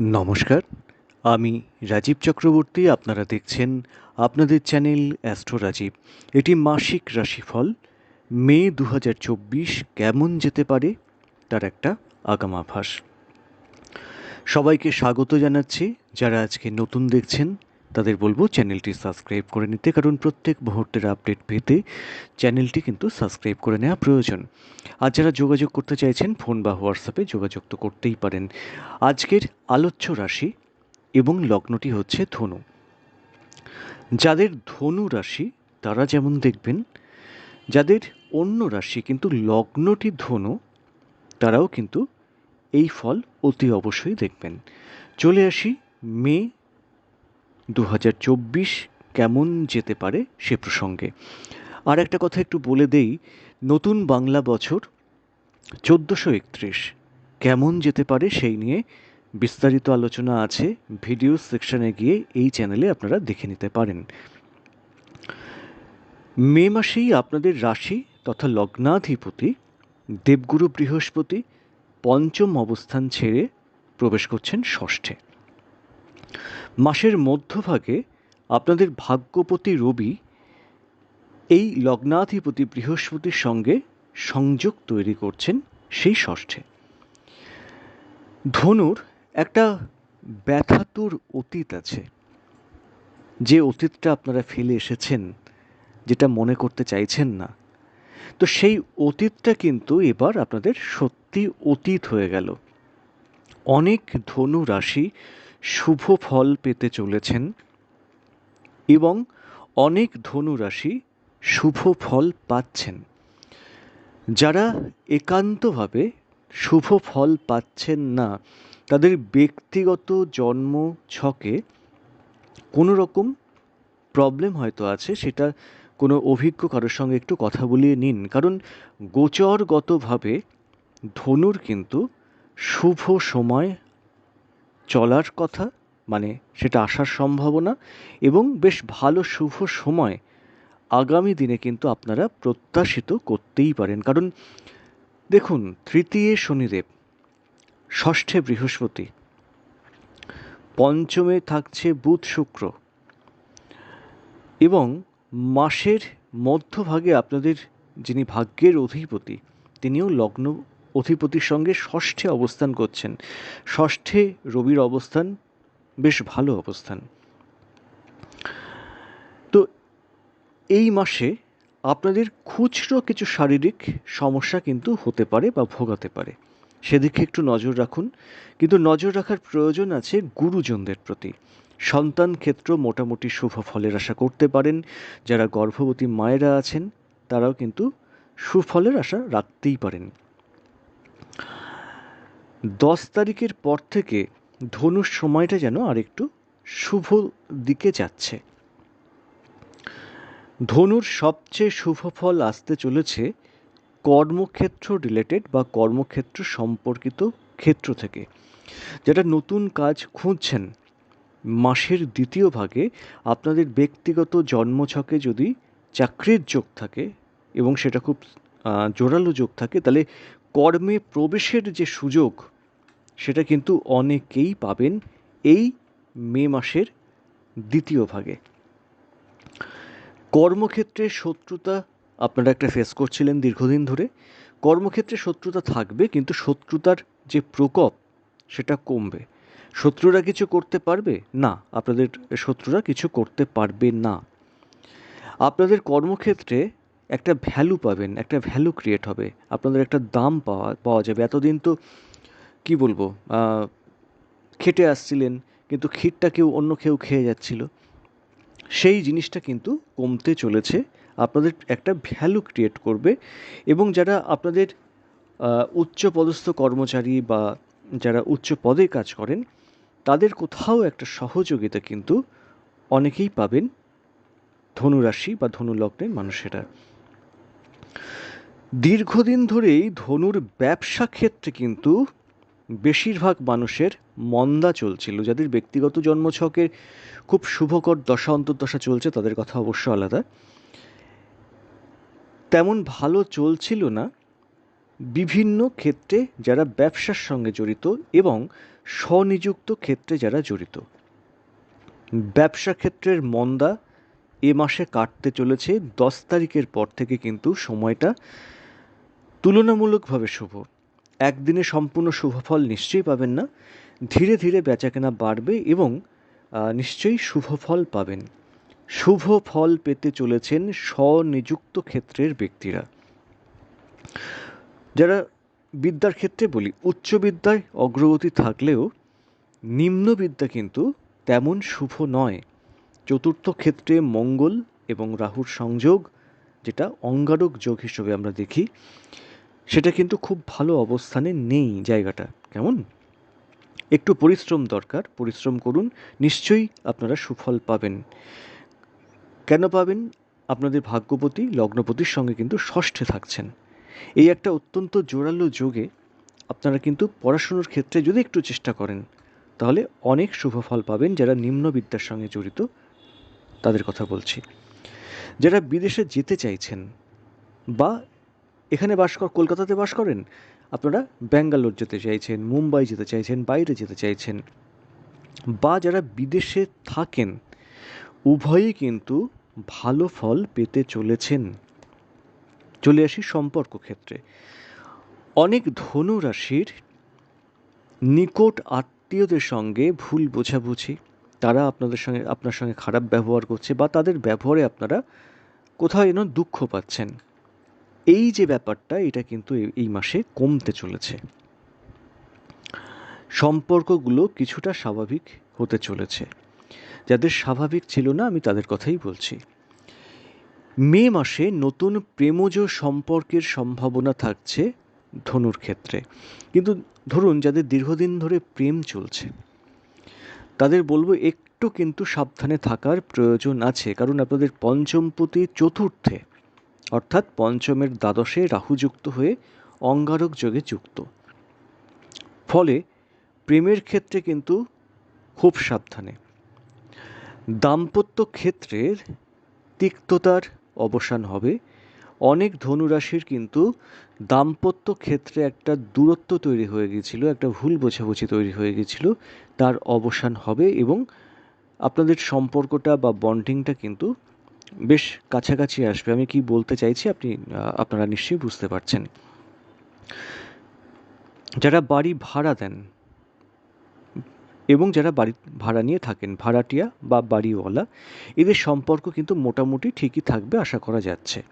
নমস্কার, আমি রাজীব চক্রবর্তী, আপনারা দেখছেন আপনাদের চ্যানেল অ্যাস্ট্রো রাজীব। এটি মাসিক রাশিফল। মে দু হাজার চব্বিশ কেমন যেতে পারে? তার একটা আগামাভাস। সবাইকে স্বাগত জানাচ্ছি। যারা আজকে নতুন দেখছেন তাদের বলব চ্যানেলটি সাবস্ক্রাইব করে নিতে, কারণ প্রত্যেক মুহূর্তের আপডেট পেতে চ্যানেলটি কিন্তু সাবস্ক্রাইব করে নেওয়া প্রয়োজন। আর যারা যোগাযোগ করতে চাইছেন, ফোন বা হোয়াটসঅ্যাপে যোগাযোগ তো করতেই পারেন। আজকের আলোচ্য রাশি এবং লগ্নটি হচ্ছে ধনু। যাদের ধনু রাশি, তারা যেমন দেখবেন, যাদের অন্য রাশি কিন্তু লগ্নটি ধনু, তারাও কিন্তু এই ফল অতি অবশ্যই দেখবেন। চলে আসি মে দু হাজার চব্বিশ কেমন যেতে পারে সে প্রসঙ্গে। আর একটা কথা একটু বলে দেই, নতুন বাংলা বছর চোদ্দোশো একত্রিশ, কেমন যেতে পারে সেই নিয়ে বিস্তারিত আলোচনা আছে ভিডিও সেকশনে গিয়ে এই চ্যানেলে আপনারা দেখে নিতে পারেন। মে মাসেই আপনাদের রাশি তথা লগ্নাধিপতি, দেবগুরু বৃহস্পতি পঞ্চম অবস্থান ছেড়ে প্রবেশ করছেন ষষ্ঠে। মাসের মধ্যভাগে আপনাদের ভাগ্যপতি রবি এই লগ্নাধিপতি বৃহস্পতির সঙ্গে সংযোগ তৈরি করছেন সেই ষষ্ঠে। ধনুর একটা ব্যথাতুর অতীত আছে। যে অতীতটা আপনারা ফেলে এসেছেন, যেটা মনে করতে চাইছেন না, তো সেই অতীতটা কিন্তু এবার আপনাদের সত্যি অতীত হয়ে গেল। অনেক ধনু রাশি শুভ ফল পেতে চলেছেন এবং অনেক ধনুরাশি শুভ ফল পাচ্ছেন। যারা একান্তভাবে শুভ ফল পাচ্ছেন না, তাদের ব্যক্তিগত জন্ম ছকে কোনো রকম প্রবলেম হয়তো আছে, সেটা কোনো অভিজ্ঞ কারোর সঙ্গে একটু কথা বলিয়ে নিন। কারণ গোচরগতভাবে ধনুর কিন্তু শুভ সময় চলার কথা মানে সেটা আসার সম্ভাবনা এবং বেশ ভালো শুভ সময় আগামী দিনে কিন্তু আপনারা প্রত্যাশিত করতেই পারেন। কারণ দেখুন, তৃতীয় শনিদেব, ষষ্ঠে বৃহস্পতি, পঞ্চমে থাকছে বুধ শুক্র এবং মাসের মধ্যভাগে আপনাদের যিনি ভাগ্যের অধিপতি, তিনিও লগ্ন অধিপতির সঙ্গে ষষ্ঠে অবস্থান করছেন। ষষ্ঠে রবির অবস্থান বেশ ভালো অবস্থান। তো এই মাসে আপনাদের খুচরো কিছু শারীরিক সমস্যা কিন্তু হতে পারে বা ভোগাতে পারে। সেদিকে একটু নজর রাখুন। কিন্তু নজর রাখার প্রয়োজন আছে গুরুজনদের প্রতি। সন্তান ক্ষেত্র মোটামুটি শুভ ফলের আশা করতে পারেন। যারা গর্ভবতী মায়েরা আছেন, তারাও কিন্তু সুফলের আশা রাখতেই পারেন। দশ তারিখের পর থেকে ধনুর সময়টা যেন আরেকটু শুভ দিকে যাচ্ছে। ধনুর সবচেয়ে শুভ ফল আসতে চলেছে কর্মক্ষেত্র রিলেটেড বা কর্মক্ষেত্র সম্পর্কিত ক্ষেত্র থেকে যেটা নতুন কাজ খুঁজছেন। মাসের দ্বিতীয় ভাগে আপনাদের ব্যক্তিগত জন্মছকে যদি চাকরির যোগ থাকে এবং সেটা খুব জোরালো যোগ থাকে, তাহলে কর্মে প্রবেশের যে সুযোগ সেটা কিন্তু অনেকেই পাবেন এই মে মাসের দ্বিতীয় ভাগে। কর্মক্ষেত্রে শত্রুতা, আপনারা একটা ফেস করছিলেন দীর্ঘদিন ধরে, কর্মক্ষেত্রে শত্রুতা থাকবে, কিন্তু শত্রুতার যে প্রকোপ, সেটা কমবে। শত্রুরা কিছু করতে পারবে? না, আপনাদের শত্রুরা কিছু করতে পারবে না। আপনাদের কর্মক্ষেত্রে একটা ভ্যালু পাবেন, একটা ভ্যালু ক্রিয়েট হবে, আপনাদের একটা দাম পাওয়া পাওয়া যাবে। এতদিন তো কী বলব? খেটে আসছিলেন, কিন্তু ক্ষীরটা কেউ অন্য কেউ খেয়ে যাচ্ছিল। সেই জিনিসটা কিন্তু কমতে চলেছে। আপনাদের একটা ভ্যালু ক্রিয়েট করবে এবং যারা আপনাদের উচ্চ পদস্থ কর্মচারী বা যারা উচ্চ পদে কাজ করেন, তাদের কোথাও একটা সহযোগিতা কিন্তু অনেকেই পাবেন ধনুরাশি বা ধনুলগ্নের মানুষেরা। দীর্ঘদিন ধরেই ধনুর ব্যবসা ক্ষেত্রে কিন্তু বেশিরভাগ মানুষের মন্দা চলছিল। যাদের ব্যক্তিগত জন্মছকের খুব শুভকর দশা, অন্তর্দশা চলছে, তাদের কথা অবশ্য আলাদা। তেমন ভালো চলছিল না বিভিন্ন ক্ষেত্রে যারা ব্যবসার সঙ্গে জড়িত এবং স্বনিযুক্ত ক্ষেত্রে যারা জড়িত। ব্যবসা ক্ষেত্রের মন্দা এ মাসে কাটতে চলেছে, দশ তারিখের পর থেকে কিন্তু সময়টা তুলনামূলকভাবে শুভ। একদিনে সম্পূর্ণ শুভফল নিশ্চয়ই পাবেন না। ধীরে ধীরে বেচাকেনা বাড়বে এবং নিশ্চয়ই শুভ ফল পাবেন। শুভ ফল পেতে চলেছেন স্বনিযুক্ত ক্ষেত্রের ব্যক্তিরা। যারা বিদ্যার ক্ষেত্রে বলি, উচ্চ বিদ্যায় অগ্রগতি থাকলেও নিম্ন বিদ্যা কিন্তু তেমন শুভ নয়। চতুর্থ ক্ষেত্রে মঙ্গল এবং রাহুর সংযোগ, যেটা অঙ্গারক যোগ হিসেবে আমরা দেখি। সেটা কিন্তু খুব ভালো অবস্থানে নেই জায়গাটা। কেমন? একটু পরিশ্রম দরকার, পরিশ্রম করুন, নিশ্চয়ই আপনারা সুফল পাবেন। কেন পাবেন? আপনাদের ভাগ্যপতি, লগ্নপতির সঙ্গে কিন্তু ষষ্ঠে থাকছেন। এই একটা অত্যন্ত জোরালো যোগে আপনারা কিন্তু পড়াশুনোর ক্ষেত্রে যদি একটু চেষ্টা করেন, তাহলে অনেক শুভ ফল পাবেন যারা নিম্ন বিদ্যার সঙ্গে জড়িত। তাদের কথা বলছি। যারা বিদেশে যেতে চাইছেন বা এখানে বাস কর, কলকাতাতে বাস করেন? আপনারা ব্যাঙ্গালোর যেতে চাইছেন, মুম্বাই যেতে চাইছেন, বাইরে যেতে চাইছেন। বা যারা বিদেশে থাকেন, উভয়ই কিন্তু ভালো ফল পেতে চলেছেন। চলে আসি সম্পর্ক ক্ষেত্রে। অনেক ধনু রাশির নিকট আত্মীয়দের সঙ্গে ভুল বোঝাবুঝি, তারা আপনাদের সঙ্গে, আপনার সঙ্গে খারাপ ব্যবহার করছে বা তাদের ব্যবহারে আপনারা কোথাও যেন দুঃখ পাচ্ছেন। এই যে ব্যাপারটা, এটা কিন্তু এই- মাসে কমতে চলেছে। সম্পর্কগুলো কিছুটা স্বাভাবিক হতে চলেছে। যাদের স্বাভাবিক ছিল না, আমি তাদের কথাই বলছি। মে মাসে নতুন প্রেমজ সম্পর্কের সম্ভাবনা থাকছে ধনুর ক্ষেত্রে। কিন্তু ধরুন, যাদের দীর্ঘদিন ধরে প্রেম চলছে, তাদের বলব একটু কিন্তু সাবধানে থাকার প্রয়োজন আছে। কারণ আপনাদের পঞ্চমপতি চতুর্থে অর্থাৎ পঞ্চমের দ্বাদশে রাহু যুক্ত হয়ে অঙ্গারক যোগে যুক্ত। ফলে প্রেমের ক্ষেত্রে কিন্তু খুব সাবধানে। দাম্পত্য ক্ষেত্রের তিক্ততার অবসান হবে। অনেক ধনুরাশির কিন্তু দাম্পত্য ক্ষেত্রে একটা দূরত্ব তৈরি হয়ে গিয়েছিল, একটা ভুল বোঝাবুঝি তৈরি হয়ে গিয়েছিল, তার অবসান হবে এবং আপনাদের সম্পর্কটা বা বন্ডিংটা কিন্তু বেশ কাছাকাছি আসবে। আমি কি বলতে চাইছি আপনি আপনারা নিশ্চয়ই বুঝতে পারছেন। যারা বাড়ি ভাড়া দেন এবং যারা বাড়ি ভাড়া নিয়ে থাকেন, ভাড়াটিয়া বা বাড়িওয়ালা, এদের সম্পর্ক কিন্তু মোটামুটি ঠিকই থাকবে আশা করা যাচ্ছে।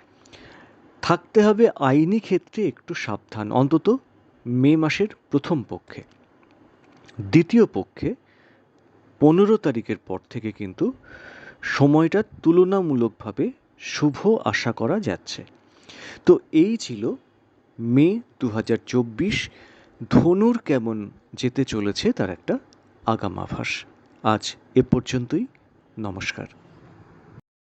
থাকতে হবে আইনি ক্ষেত্রে একটু সাবধান, অন্তত মে মাসের প্রথম পক্ষে। দ্বিতীয় পক্ষে পনেরো তারিখের পর থেকে কিন্তু সময়টা তুলনামূলকভাবে শুভ আশা করা যাচ্ছে। তো এই ছিল মে দু হাজার চব্বিশ। ধনুর কেমন যেতে চলেছে তার একটা আগাম আভাস আজ এ পর্যন্তই। নমস্কার।